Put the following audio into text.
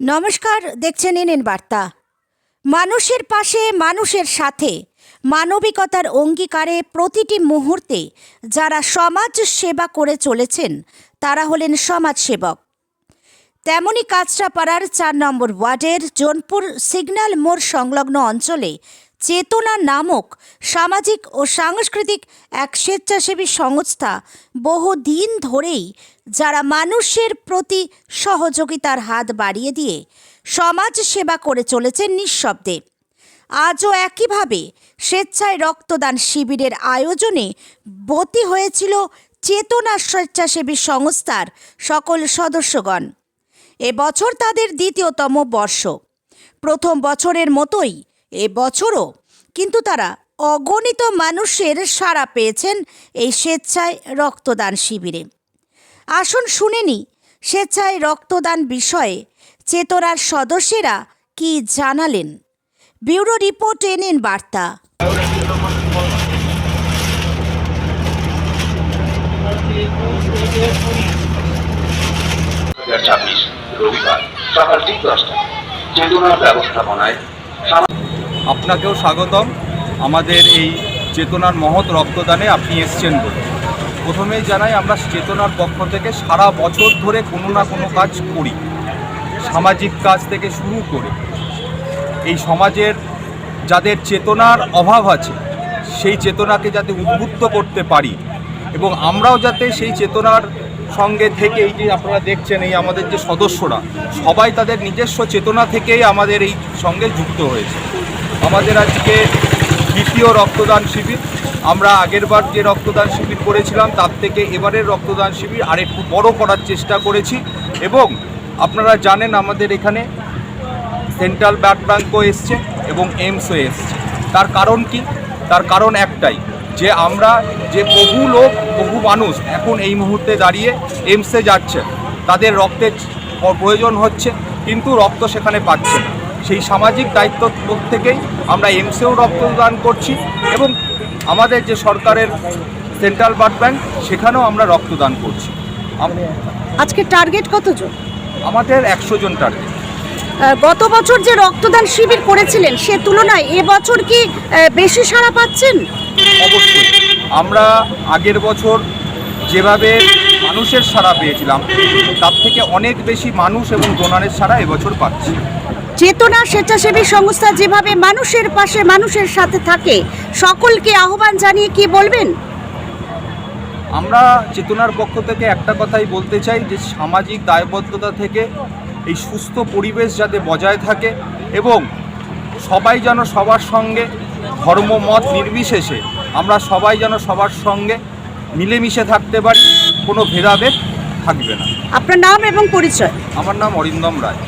নমস্কার, দেখছেন এনএন বার্তা। মানুষের পাশে, মানুষের সাথে, মানবিকতার অঙ্গীকারে প্রতিটি মুহূর্তে যারা সমাজ সেবা করে চলেছেন, তারা হলেন সমাজসেবক তেমনি কাঁচরাপাড়ার চার নম্বর ওয়ার্ডের জোনপুর সিগন্যাল মোড় সংলগ্ন অঞ্চলে চেতনা নামক সামাজিক ও সাংস্কৃতিক এক স্বেচ্ছাসেবী সংস্থা বহুদিন ধরেই যারা মানুষের প্রতি সহযোগিতার হাত বাড়িয়ে দিয়ে সমাজ সেবা করে চলেছেন নিঃশব্দে। আজও একইভাবে স্বেচ্ছায় রক্তদান শিবিরের আয়োজনে বতি হয়েছিল চেতনা স্বেচ্ছাসেবী সংস্থার সকল সদস্যগণ। এবছর তাদের দ্বিতীয়তম বর্ষ। প্রথম বছরের মতোই এ বছরও কিন্তু তারা অগণিত মানুষের সাড়া পেয়েছেন এই স্বেচ্ছায় রক্তদান শিবিরে। আসুন শুনেনি স্বেচ্ছায় রক্তদান বিষয়ে চেতনার সদস্যেরা কি জানালেন? ব্যুরো রিপোর্ট, এনএন বার্তা। রবিবার সকাল ঠিক দশটায় চেতনার ব্যবস্থাপনায় আপনাকেও স্বাগতম। আমাদের এই চেতনার মহৎ রক্তদানে আপনি এসছেন বলে। প্রথমেই জানাই, আমরা চেতনার পক্ষ থেকে সারা বছর ধরে কোনো না কোনো কাজ করি। সামাজিক কাজ থেকে শুরু করে। এই সমাজের যাদের চেতনার অভাব আছে, সেই চেতনাকে যাতে উদ্বুদ্ধ করতে পারি এবং আমরাও যাতে সেই চেতনার সঙ্গে থেকে এই যে আপনারা দেখছেন, এই আমাদের যে সদস্যরা, সবাই তাদের নিজস্ব চেতনা থেকেই আমাদের এই সঙ্গে যুক্ত হয়েছে। আমাদের আজকে দ্বিতীয় রক্তদান শিবির। আমরা আগেরবার যে রক্তদান শিবির করেছিলাম, তার থেকে এবারের রক্তদান শিবির আরেকটু বড় করার চেষ্টা করেছি। এবং আপনারা জানেন আমাদের এখানে সেন্ট্রাল ব্লাড ব্যাঙ্কও এসছে এবং এইমসও এসছে। তার কারণ কি? তার কারণ একটাই, যে আমরা যে বহু লোক, বহু মানুষ এখন এই মুহূর্তে দাঁড়িয়ে এইমসে যাচ্ছে। তাদের রক্তের প্রয়োজন হচ্ছে, কিন্তু রক্ত সেখানে পাচ্ছে না। সেই সামাজিক দায়িত্ব থেকেই আমরা এইমসেও রক্তদান করছি এবং আমাদের যে সরকারের সেন্ট্রাল ব্লাড ব্যাঙ্ক সেখানেও আমরা রক্তদান করছি। আজকে টার্গেট কতজন? আমাদের একশো জন টার্গেট। গত বছর যে রক্তদান শিবির করেছিলেন সে তুলনায় এবছর কি বেশি সাড়া পাচ্ছেন? অবশ্যই। আমরা আগের বছর যেভাবে মানুষের সাড়া পেয়েছিলাম তার থেকে অনেক বেশি মানুষ এবং ডোনারের সাড়া এবছর পাচ্ছি। চেতনা স্বেচ্ছাসেবী সংস্থা যেভাবে মানুষের পাশে মানুষের সাথে থাকে সকলকে আহ্বান জানিয়ে কি বলবেন? আমরা চেতনার পক্ষ থেকে একটা কথাই বলতে চাই যে সামাজিক দায়বদ্ধতা থেকে এই সুস্থ পরিবেশ যাতে বজায় থাকে এবং সবাই যেন সবার সঙ্গে ধর্ম মত নির্বিশেষে আমরা সবাই যেন সবার সঙ্গে মিলেমিশে থাকতে পারি কোনো ভেদাভেদ থাকবে না। আপনার নাম এবং পরিচয়? আমার নাম অরিন্দম রায়।